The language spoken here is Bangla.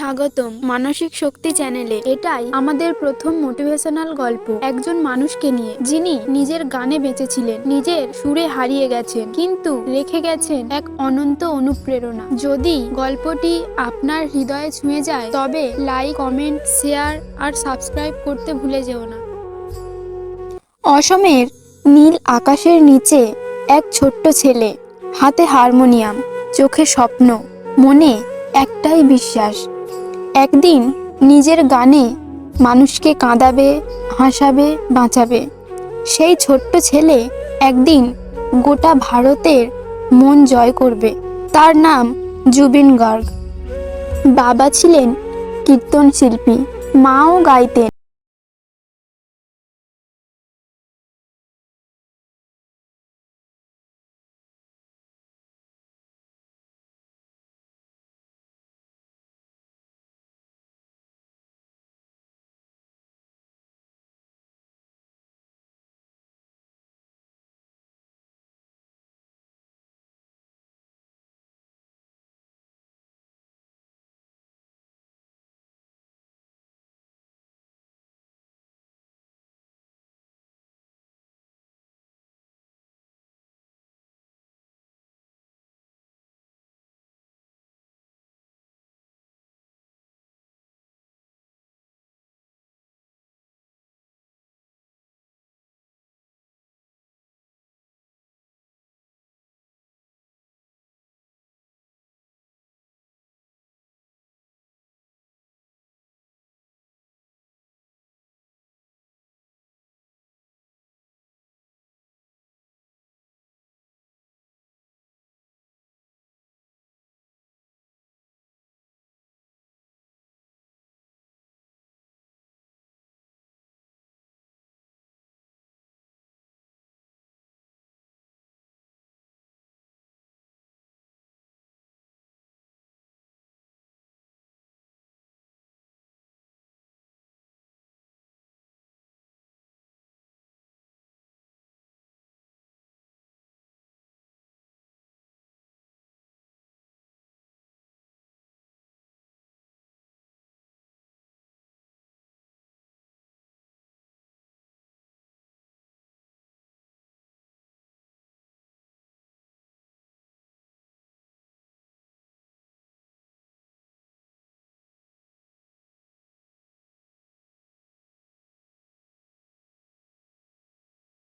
স্বাগতম। মানসিক শক্তি চ্যানেলে এটাই আমাদের প্রথম মোটিভেশনাল গল্প একজন মানুষকে নিয়ে, যিনি নিজের গানে বেঁচেছিলেন, নিজের সুরে হারিয়ে গেছেন, কিন্তু রেখে গেছেন এক অনন্ত অনুপ্রেরণা। যদি গল্পটি আপনার হৃদয়ে ছুঁয়ে যায়, তবে লাইক, কমেন্ট, শেয়ার আর সাবস্ক্রাইব করতে ভুলে যেও না। অসমের নীল আকাশের নিচে এক ছোট্ট ছেলে, হাতে হারমোনিয়াম, চোখে স্বপ্ন, মনে একটাই বিশ্বাস একদিন নিজের গানে মানুষকে কাঁদাবে, হাসাবে, বাঁচাবে। সেই ছোট্ট ছেলে একদিন গোটা ভারতের মন জয় করবে। তার নাম জুবিন গার্গ। বাবা ছিলেন কীর্তন শিল্পী মাও গাইতেন।